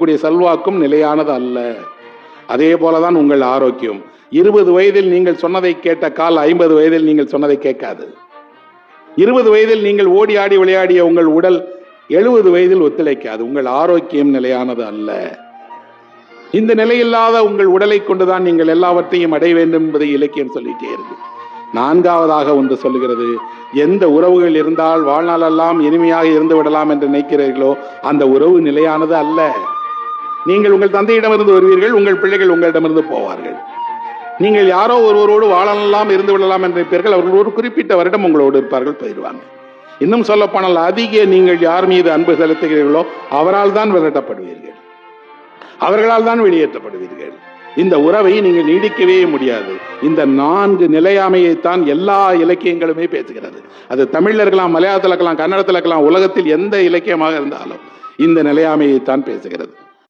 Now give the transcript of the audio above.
இருக்கக்கூடிய செல்வாக்கும் நிலையானது அல்ல. அதே போலதான் உங்கள் ஆரோக்கியம். இருபது வயதில் நீங்கள் சொன்னதை கேட்ட கால் ஐம்பது வயதில் நீங்கள் சொன்னதை கேட்காது. இருபது வயதில் நீங்கள் ஓடி ஆடி விளையாடிய உங்கள் உடல் எழுபது வயதில் ஒத்துழைக்காது. உங்கள் ஆரோக்கியம் நிலையானது அல்ல. இந்த நிலையில்லாத உங்கள் உடலை கொண்டுதான் நீங்கள் எல்லாவற்றையும் அடைய வேண்டும் என்பதை இலக்கியம் சொல்லிட்டே இருக்கு. நான்காவதாக ஒன்று சொல்லுகிறது எந்த உறவுகள் இருந்தால் வாழ்நாளெல்லாம் இனிமையாக இருந்து விடலாம் என்று நினைக்கிறீர்களோ அந்த உறவு நிலையானது அல்ல. நீங்கள் உங்கள் தந்தையிடமிருந்து வருவீர்கள் உங்கள் பிள்ளைகள் உங்களிடமிருந்து போவார்கள். நீங்கள் யாரோ ஒருவரோடு வாழலாம் இருந்து விடலாம் என்று நினைப்பீர்கள் அவர்கள் ஒரு குறிப்பிட்ட வருடம் உங்களோடு இருப்பார்கள் போயிடுவாங்க. இன்னும் சொல்லப்போனால் அதிக நீங்கள் யார் மீது அன்பு செலுத்துகிறீர்களோ அவரால் தான் விரட்டப்படுவீர்கள். அவர்களால் தான் வெளியேற்றப்படுவீர்கள். இந்த உறவை நீங்கள் நீடிக்கவே முடியாது. இந்த நான்கு நிலையாமையைத்தான் எல்லா இலக்கியங்களுமே பேசுகிறது. அது தமிழில் இருக்கலாம் மலையாளத்தில் இருக்கலாம் கன்னடத்தில் இருக்கலாம் உலகத்தில் எந்த இலக்கியமாக இருந்தாலும் இந்த நிலையாமையைத்தான் பேசுகிறது.